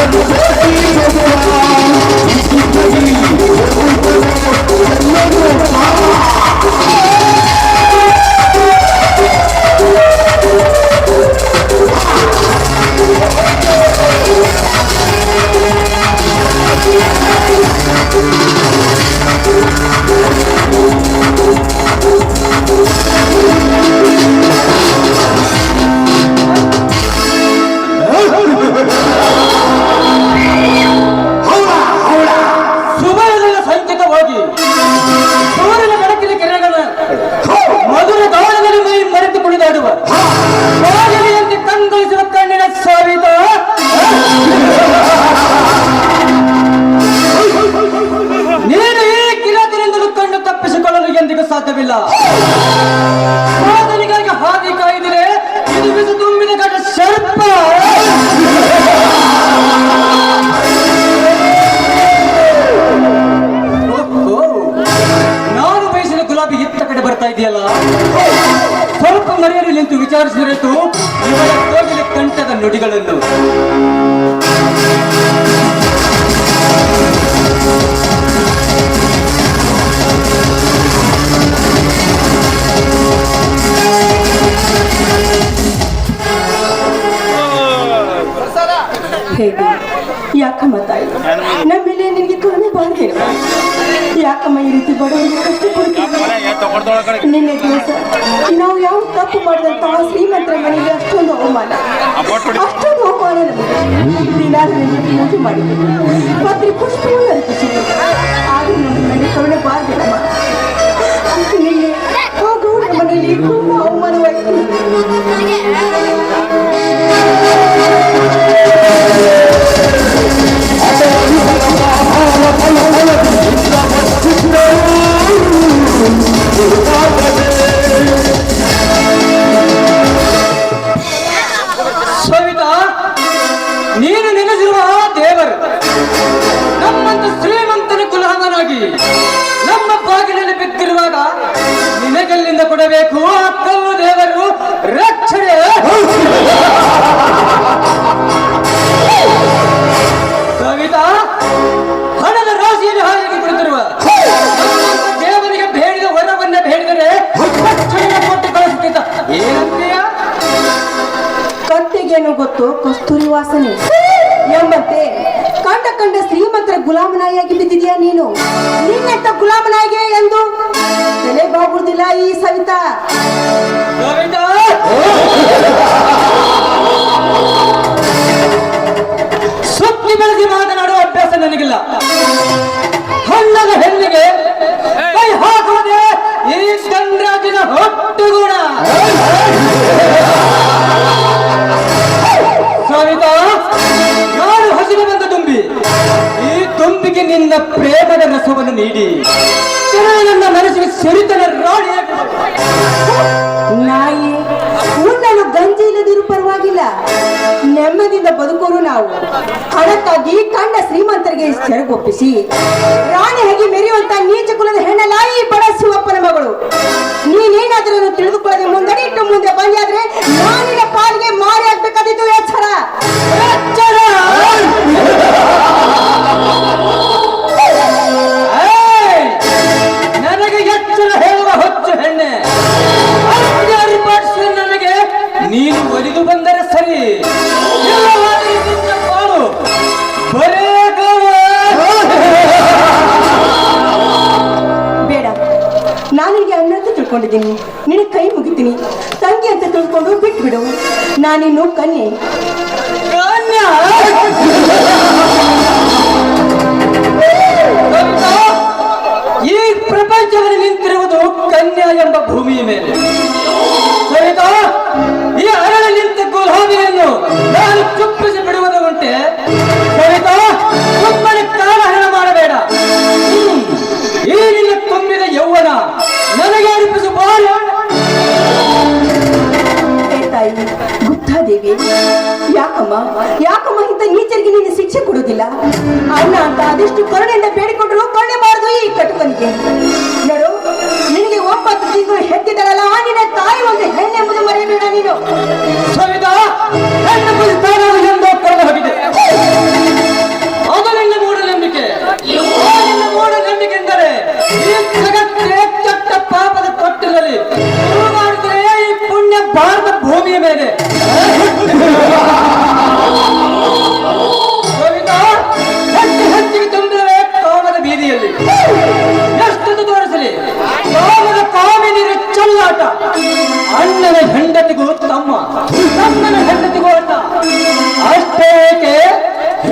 Vamos conseguir voar ವಿಚಾರಿಸಿದರೆತು ಇವರ ಕೋಗಿಲೆ ಕಂಠದ ನುಡಿಗಳನ್ನು. грязные, не принимали. Патрик, что это? ಕಲ್ಲು ದೇವರು, ರಕ್ಷಣೆ. ಕವಿತಾ, ಹಣದ ರಾಶಿಯನ್ನು ಹಾಗೆ ಕುಳಿತಿರುವ. ದೇವರಿಗೆ ಬೇಡಿದ ವರವನ್ನ ಬೇಡಿದರೆ ರಕ್ಷಣೆ ಕೊಟ್ಟು ಕಳಿಸುತ್ತಿದ್ದ ಏನಂತೀಯ? ಕತ್ತಿಗೇನು ಗೊತ್ತು, ಕಸ್ತೂರಿ ವಾಸನೆ. ಎಂಬಂತೆ ಕಂಡ ಕಂಡ ಶ್ರೀಮಂತರ ಗುಲಾಮನಾಯಿಯಾಗಿ ಬಿದ್ದಿದ್ಯಾ ನೀನು? ನಿನ್ನೆತ್ತ ಗುಲಾಮನಾಯಿಗೆ ಎಂದು ತಲೆ ಬಾಗುದಿಲ್ಲ ಈ ಸವಿತಾ! ಸುತ್ತಿ ಬೆಳೆಸಿ ಮಾತನಾಡುವ ಅಭ್ಯಾಸ ನನಗಿಲ್ಲ. ಹಣ್ಣದ ಹೆಣ್ಣಿಗೆ ಪರವಾಗಿಲ್ಲ. ನೆಮ್ಮದಿಯಿಂದ ಬದುಕೋರು ನಾವು. ಹಣಕ್ಕಾಗಿ ಕಂಡ ಶ್ರೀಮಂತರಿಗೆ ಸೆರಗೊಪ್ಪಿಸಿ ಹೇಗೆ ಮೆರೆಯುವಂತ ನೀಚ ಕುಲದ ಹೆಣ್ಣಲಾಯಿ ಬಡ ಶಿವಪ್ಪನ ಮಗಳು. ನೀನೇನಾದ್ರೂ ತಿಳಿದುಕೊಳ್ಳದೆ ಮುಂದಡಿ ಇಟ್ಟು ಮುಂದೆ ಬಂದಾದ್ರೆ ನಾನಿನ ಪಾಲಿಗೆ ಮಾರಿ ಆಗ್ಬೇಕಾದಿತ್ತು ಎಚ್ಚರ. ಎಚ್ಚರ. ಮಾಡ್ತೀನಿ ನಿನ್ನ ಕೈ ಮುಗಿತೀನಿ. ತಂಗಿ ಅಂತ ತಿಳ್ಕೊಂಡು ಬಿಟ್ಬಿಡು. ನಾನಿನ್ನು ಕನ್ಯೆ? ಈ ಪ್ರಪಂಚದಲ್ಲಿ ನಿಂತಿರುವುದು ಕನ್ಯಾ ಎಂಬ ಭೂಮಿಯ ಮೇಲೆ. ಸರಿತಾ? ಈ ಕಟುಕನಿಗೆ ನೋಡು ನಿನಗೆ ಹೆತ್ತಿದಳಲ್ಲ ಆ ನಿನ್ನ ತಾಯಿ ಒಂದು ಹೆಣ್ಣೆಂಬುದು ಮರೆಯಬೇಡ ನೀನು. ಎಂದೋ ಎಂದರೆ, ಈ ಪಾಪದ ಈ ಪುಣ್ಯ ಭಾರತ ಭೂಮಿಯ ಮೇಲೆ. ಅಣ್ಣನ ಹೆಂಡತಿಗೂ ತಮ್ಮ. ತಮ್ಮನ ಹೆಂಡತಿಗೂ ಅಣ್ಣ ಅಷ್ಟೇ ಏಕೆ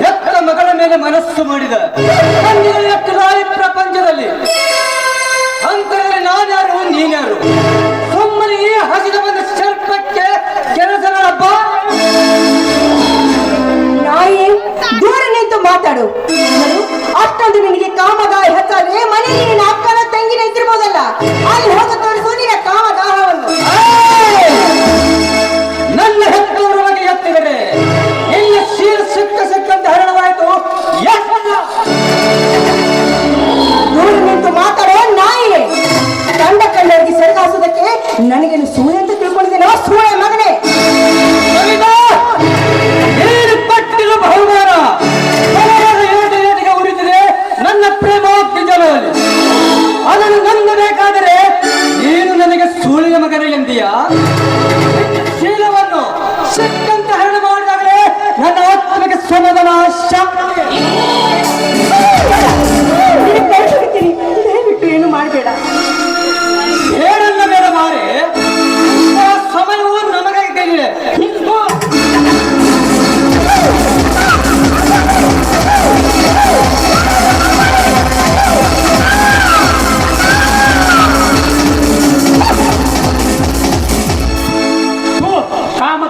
ಹೆತ್ತ ಮಗಳ ಮೇಲೆ ಮನಸ್ಸು ಮಾಡಿದ. ಈ ಪ್ರಪಂಚದಲ್ಲಿ. ಯಾರು ನಾನ್ಯಾರು, ನೀನ್ಯಾರು? ಸುಮ್ಮನೆ ಈ ಹಸಿದ ಬಂದ ಸರ್ಪಕ್ಕೆ ಕೆಲಸಗಳಪ್ಪ ನಾಯಿ, ದೂರ ನಿಂತು ಮಾತಾಡು. ಅಷ್ಟೊಂದು ನಿನಗೆ ಕಾಮದ ಹೆಚ್ಚಾದ್ರೆ ಮನೆಯಲ್ಲಿ ನಿನ್ನ ಅಕ್ಕನ ತಂಗಿನ ಇದ್ದಿರ್ಬೋದಲ್ಲ. ಅಲ್ಲಿ ಹೋಗ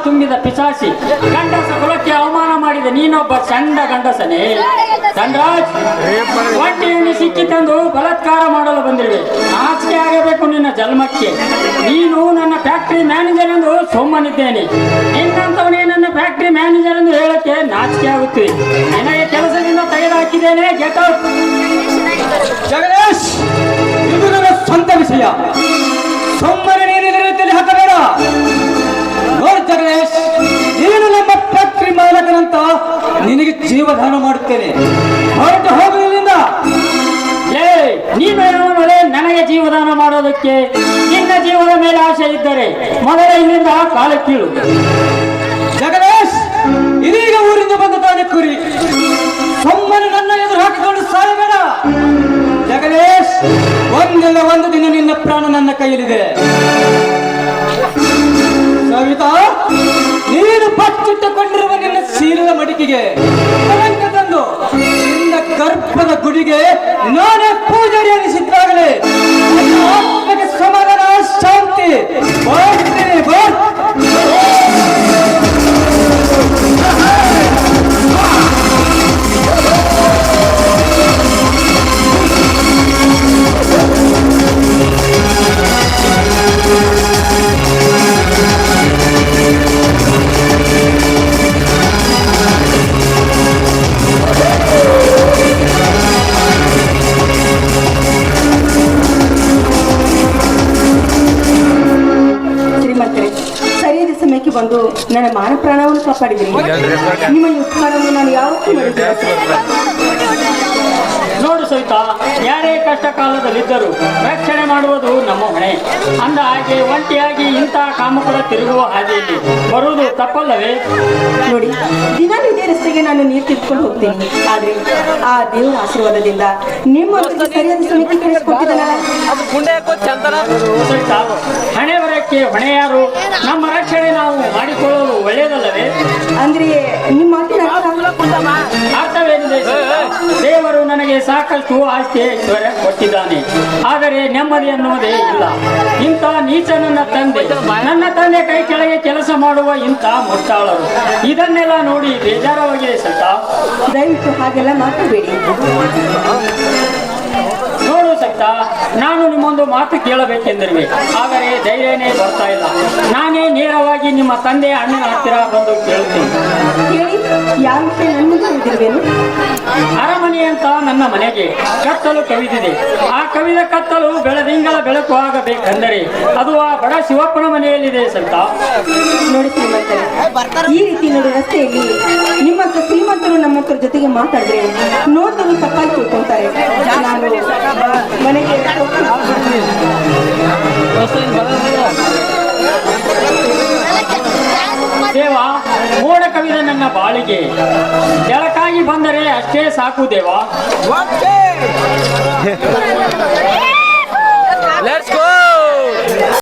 ತುಂಬಿದ ಪಿಶಾಸಿ ಗಂಡಸ ಕುಲಕ್ಕೆ ಅವಮಾನ ಮಾಡಿದ. ನೀನೊಬ್ಬ ಚಂಡ ಗಂಡಸನೇ. ಚಂದ್ರಾಜ್ ಸಿಕ್ಕಿ ತಂದು ಬಲಾತ್ಕಾರ ಮಾಡಲು ಬಂದಿರುವೆ. ನಾಚಿಕೆ ಆಗಬೇಕು ನಿನ್ನ ಜನ್ಮಕ್ಕೆ. ನೀನು ನನ್ನ ಫ್ಯಾಕ್ಟರಿ ಮ್ಯಾನೇಜರ್ ಎಂದು ಸುಮ್ಮನಿದ್ದೇನೆ. ನಿನ್ನಂತವನೇ ನನ್ನ ಫ್ಯಾಕ್ಟರಿ ಮ್ಯಾನೇಜರ್ ಎಂದು ಹೇಳಕ್ಕೆ ನಾಚಿಕೆ ಆಗುತ್ತಿದೆ. ನಿನಗೆ ಕೆಲಸದಿಂದ ತೆಗೆದುಹಾಕಿದ್ದೇನೆ ಗೆಟ್ ಔಟ್ ಇದು ನನ್ನ ಸ್ವಂತ ವಿಷಯ. ಸುಮ್ಮನೆ ನೀನು ಇದರ ರೀತಿಯಲ್ಲಿ ಹಾಕಬೇಡ. ಜಗದೀಶ್ ನೀನು ನಮ್ಮ ಫ್ಯಾಕ್ಟ್ರಿ ಮಾಲಕನಂತ ನಿನಗೆ ಜೀವದಾನ ಮಾಡುತ್ತೇನೆ. ಹೊರಟು ಹೋಗು ಇಲ್ಲಿಂದ. ಏ ಮೇಲೆ ನನಗೆ ಜೀವದಾನ ಮಾಡೋದಕ್ಕೆ ನಿನ್ನ ಜೀವದ ಮೇಲೆ ಆಸೆ ಇದ್ದರೆ ಮೊದಲ ಇಲ್ಲಿಂದ ಕಾಲ ಕೀಳು. ಜಗದೀಶ್ ಇದೀಗ ಊರಿಂದ ಬಂದ ತಾನೆ ಕುರಿ. ಸುಮ್ಮನೆ ನನ್ನ ಎದುರು ಹಾಕಿಕೊಂಡು ಸಾಯಬೇಡ. ಜಗದೀಶ್ ಒಂದಿಲ್ಲ ಒಂದು ದಿನ ನಿನ್ನ ಪ್ರಾಣ ನನ್ನ ಕೈಯಲ್ಲಿದೆ. ಸವಿತಾ ನೀನು ಪಚ್ಚಿಟ್ಟುಕೊಂಡಿರುವ ನಿನ್ನ ಸೀರದ ಮಡಿಕೆಗೆ ಕಳಂಕ ತಂದು ನಿನ್ನ ಗರ್ಭದ ಗುಡಿಗೆ ನಾನೇ ಪೂಜಾರಿ ಅನಿಸಿದ್ದಾಗಲೇ ಸರಿಯಾದ ಬಂದು ನನ್ನ ಮಾನ ಪ್ರಾಣವನ್ನು ಕಾಪಾಡಿದ್ರಿ ನಿಮ್ಮ ಈ ನಾನು ಯಾವತ್ತೂ ನೋಡು ಸಹಿತ ಯಾರೇ ಕಷ್ಟ ಕಾಲದಲ್ಲಿದ್ದರೂ ರಕ್ಷಣೆ ಮಾಡುವುದು ನಮ್ಮ ಹೊಣೆ. ಅಂದ ಹಾಗೆ ಒಂಟಿಯಾಗಿ ಇಂತಹ ಕಾಮಕರ ತಿರುಗುವ ಹಾದಿಯಲ್ಲಿ ಬರುವುದು ತಪ್ಪಲ್ಲವೇ? ನೋಡಿ ದಿನ ಇದೇ ರಸ್ತೆಗೆ ನಾನು ನೀರು ತಿಳ್ಕೊಂಡು ಹೋಗ್ತೀನಿ. ಆದ್ರೆ ಆ ದೇವರ ಆಶೀರ್ವಾದದಿಂದ ನಿಮ್ಮ ಸರಿಯಾದ ಸಹಿತ ಹಣೆ ಬರಕ್ಕೆ ಹೊಣೆ ಯಾರು ನಮ್ಮ ರಕ್ಷಣೆ ನಾವು ಮಾಡಿಕೊಳ್ಳಲು ಒಳ್ಳೆಯದಲ್ಲವೇ? ಅಂದ್ರೆ ನಿಮ್ಮ ಮಾತಿನ ಅರ್ಥವೇನಿದೆ? ದೇವರು ನನಗೆ ಸಾಕಷ್ಟು ಆಸ್ತಿ ಐಶ್ವರ್ಯ ಕೊಟ್ಟಿದ್ದಾನೆ. ಆದರೆ ನೆಮ್ಮದಿ ಅನ್ನೋದೇ ಇಲ್ಲ. ಇಂಥ ನೀಚ ನನ್ನ ತಂದೆ ನನ್ನ ತಂದೆ ಕೈ ಕೆಳಗೆ ಕೆಲಸ ಮಾಡುವ ಇಂಥ ಮುಟ್ಟಾಳರು ಇದನ್ನೆಲ್ಲ ನೋಡಿ ಬೇಜಾರವಾಗಿದೆ ಸಹಿತ ದಯವಿಟ್ಟು ಹಾಗೆಲ್ಲ ಮಾತಾಡಬೇಡಿ. ಸಹಿತ ನಾನು ನಿಮ್ಮೊಂದು ಮಾತು ಕೇಳಬೇಕೆಂದಿರುವೆ. ಆದರೆ ಧೈರ್ಯನೇ ಬರ್ತಾ ಇಲ್ಲ. ನಾನೇ ನೇರವಾಗಿ ನಿಮ್ಮ ತಂದೆ ಅಣ್ಣನ ಹತ್ತಿರ ಬಂದು ನನ್ನ ಅರಮನೆ ಅಂತ ನನ್ನ ಮನೆಗೆ ಕತ್ತಲು ಕವಿದಿದೆ. ಆ ಕವಿದ ಕತ್ತಲು ಬೆಳದಿಂಗಳ ಬೆಳಕು ಆಗಬೇಕೆಂದರೆ ಅದು ಆ ಬಡ ಶಿವಪ್ಪನ ಮನೆಯಲ್ಲಿದೆ ಸಂತ ನೋಡಿ ಶ್ರೀಮಂತರೆ ಈ ರೀತಿ ನೋಡಿ ರಸ್ತೆಯಲ್ಲಿ ನಿಮ್ಮಂತ ಶ್ರೀಮಂತರು ನಮ್ಮ ಹತ್ರ ಜೊತೆಗೆ ಮಾತಾಡಿದ್ರೆ ನೋಡಿದ್ರು ತಪ್ಪಾಗಿ ಹೋಗ್ತೀನಿ. ದೇವ ಮೋಡ ಕವಿದ ನನ್ನ ಬಾಳಿಗೆ ಬೆಳಕಾಗಿ ಬಂದರೆ ಅಷ್ಟೇ ಸಾಕು ದೇವ!